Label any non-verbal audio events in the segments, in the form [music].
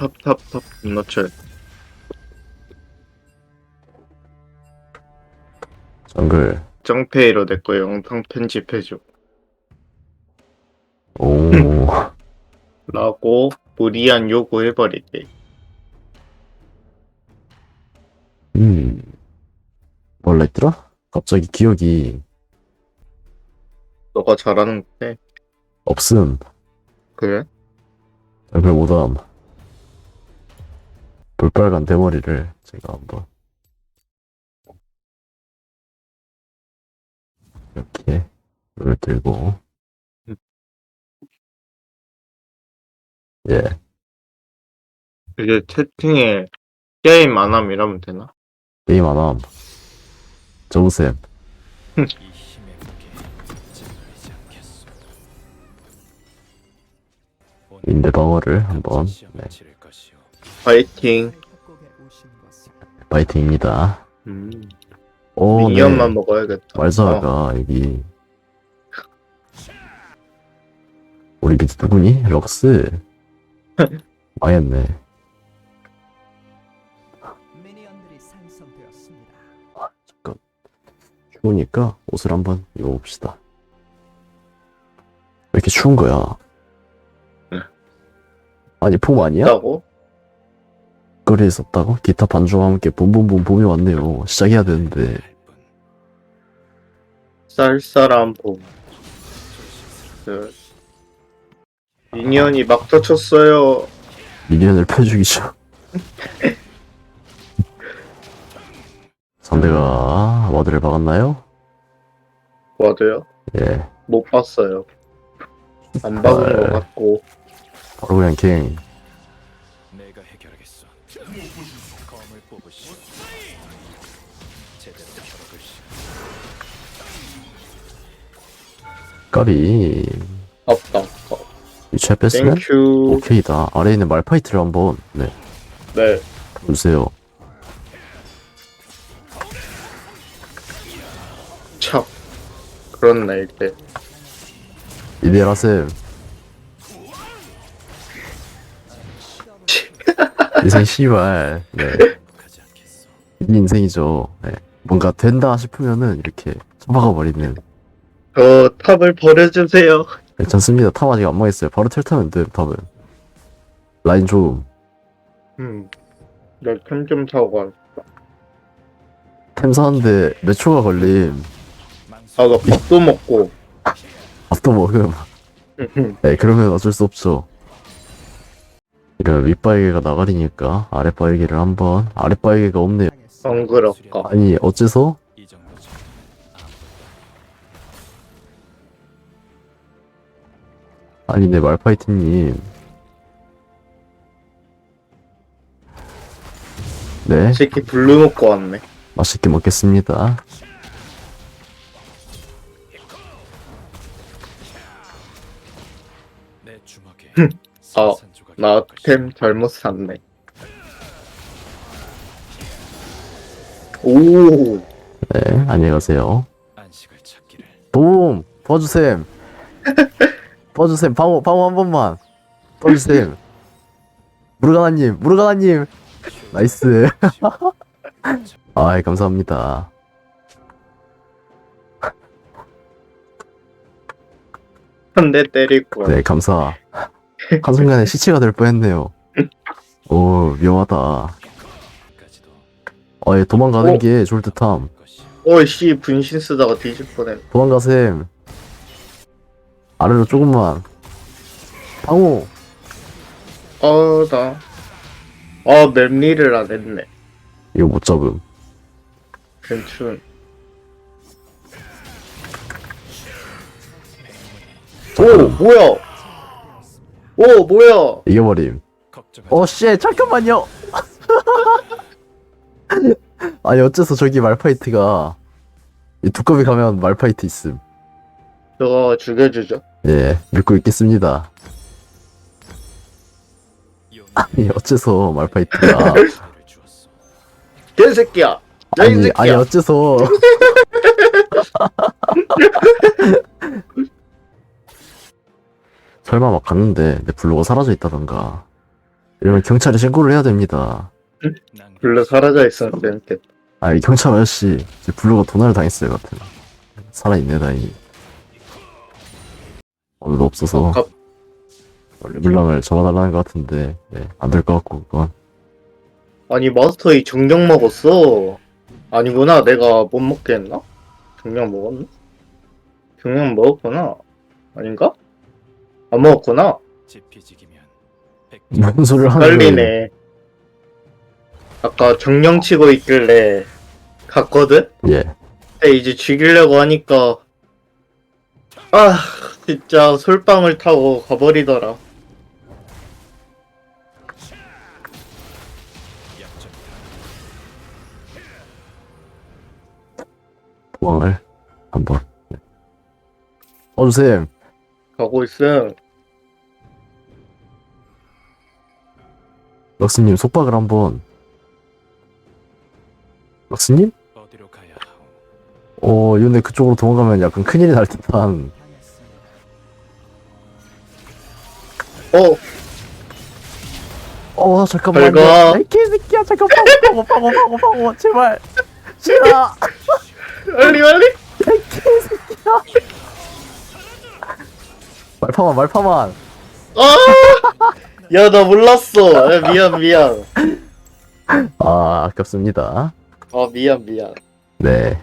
탑탑탑탑 노출 정글. 정페이로 내거 영상 편집해줘 오. [laughs] 라고 무리한 요구해버리게 음. 뭘라 했더라? 갑자기 기억이 너가 잘하는 건데 없음. 그래? 정글 못함. 볼빨간 대머리를 제가 한번 이렇게 눈을 들고 음. 예 이제 채팅에 게임 안 함 이러면 되나? 게임 안함 정쌤. [laughs] 인대 방어를 한번 네. 파이팅 파이팅입니다 음, 오 네. 미니언만 먹어야겠다 말사가 여기 우리 밑에 누구니? 럭스 [laughs] 망했네 미니언들이. 잠깐 추우니까 옷을 한번 입어봅시다 왜 이렇게 추운 거야? 응. 아니 폼 아니야? 있다고? 거리에 있었다고? 기타 반주와 함께 봄봄봄 봄이 왔네요 시작해야 되는데. 쌀쌀한 봄 그, 미니언이 막 터쳤어요 미니언을 펴주기죠 상대가 와드를 박았나요? 와도요? 예 못 봤어요 안 박은 아, 것 같고 바로 그냥 해결하겠소. 검을 뽑으시오. 제대로 겨뤄보시오. 까비. 없다. 위치에 뺐으면? 땡큐 오케이다. 아래에 있는 말파이트를 한번 네. 네. 보세요. 참. 그렇네 이때. 이데라쌤 인생 씨발. 네. 인생이죠. 네. 뭔가 된다 싶으면은 이렇게 쳐박아 버리는. 저 탑을 버려주세요. 괜찮습니다. 탑 아직 안 망했어요. 바로 텔 타면 돼 탑은. 라인 좀 음. 나템좀 사고 가 템 사는데 몇 초가 걸림? 아, 나 밥도 먹고. 밥도 먹음. 네 그러면 어쩔 수 없죠 이런 윗바위개가 나가리니까 아랫바위개를 한번 아랫바위개가 없네요 안 그럴까. 아니 어째서. 아니 네 말파이트님 네 새끼 블루 먹고 왔네. 맛있게 먹겠습니다 내 주먹에 아, 산산조각이 나 있을 것이오. 템 잘못 샀네. 오, 네 안녕히 가세요. 안식을 찾기를. 도움! 도와주셈! 도와주셈! [laughs] 방어 방어 한 번만! 도와주셈! [laughs] 무르가나님 무르가나님! 나이스. [laughs] 아이 감사합니다. 한 대 때리고. 네 감사 [laughs] 한순간에 시체가 될 뻔했네요 오 위험하다 까지도 아예 도망가는 어? 게 좋을 듯함 것이오. 오이씨, 분신 쓰다가 뒤질 뻔했네. 도망가셈 아래로 조금만 방어 아, 나. 아, 맵리를 안 했네. 이거 못 잡음 괜춘. 오, 뭐야? 오, 뭐야? 이겨버림 걱정하지 어씨 잠깐만요 [laughs] 아니 어째서 저기 말파이트가 이 두꺼비 가면 말파이트 있음 저거 죽여주죠. 예 믿고 있겠습니다 아니 어째서 말파이트가. 개새끼야. 아니 새끼야. 아니 어째서 [laughs] 설마 막 갔는데 내 블루가 사라져 있다던가 이러면 경찰에 신고를 해야 됩니다. 난 불러 사라져 있으면 재밌겠다. 아, 이 경찰 아저씨, 제 블루가 도난을 당했어요, 같은. 살아있네, 다행히. 오늘도 없어서. 갑- 르블랑을 잡아달라는 것 같은데, 네, 안될 것 같고, 그건. 아니 마스터 이 정령 먹었어. 아니구나 내가 못 먹게 했나? 정령 먹었나? 정령 먹었구나. 아닌가? 안 먹었구나. 무슨 소리를 하는? 떨리네. 아까 정령 치고 있길래 갔거든? 예. 근데 이제 죽이려고 하니까 아 진짜 솔방울 타고 가버리더라. 도망을, 한번. 네. 어주쌤, 가고 있음. 럭스님 속박을 한번. 럭스님? 어디로 가야 하오? 어, 근데 그쪽으로 도망가면 약간 큰일이 날 듯한. 어 어, 잠깐만. 가. 이 개새끼야, 잠깐, 파고, 파고, 파고, 파고, 파고, 제발. 싫어. 빨리 빨리. 말파만, 말파만. 아! 야 나 몰랐어. 야, 미안 미안. 아, 아깝습니다. 아 미안 미안. 네.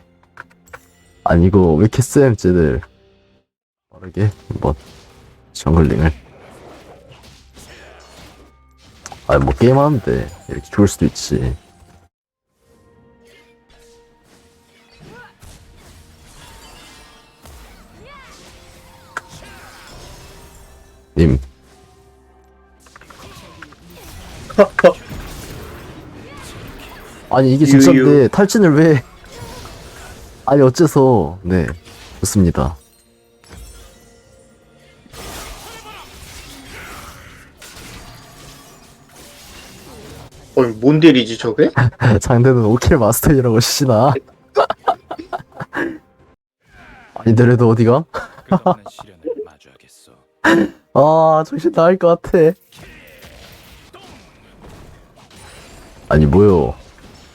아니, 이거 왜 쟤들. 빠르게, 한번, 정글링을. 아, 뭐, 게임하는데, 이렇게 좋을 수도 있지. 님. [laughs] 아니, 이게 진짜인데. 탈진을 왜. 아니, 어째서, 네. 좋습니다. 어이 뭔 딜이지 저게? [laughs] 상대는 오킬 마스터이라고 시나 [laughs] 어디가? 끝없는 시련을 마주하겠어. 아 정신 나갈 것 같아 아니 뭐요?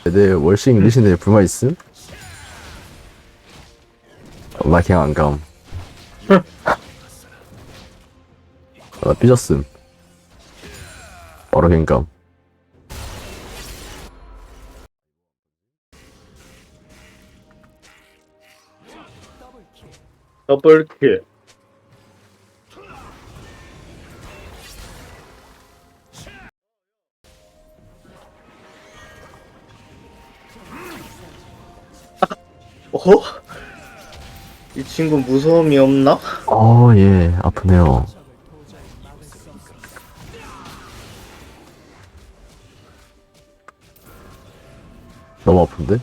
내 월싱 리신에 불만 있음? 나 그냥 안감. 아, 나 삐졌음. 바로 갱감. 더블킬. 어? 이 친구 무서움이 없나? 어예 아프네요 너무 아픈데?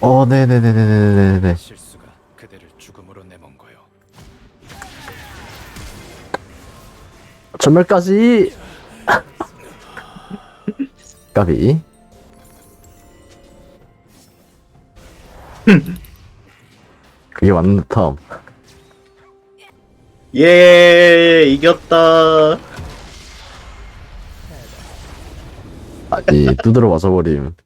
어, 네네네네네네네. 실수가 그대를 죽음으로 내몬 거요. 전멸까지! 까비. 그게 맞는 듯함. 예, 이겼다. 아니, 두드러 맞아버림.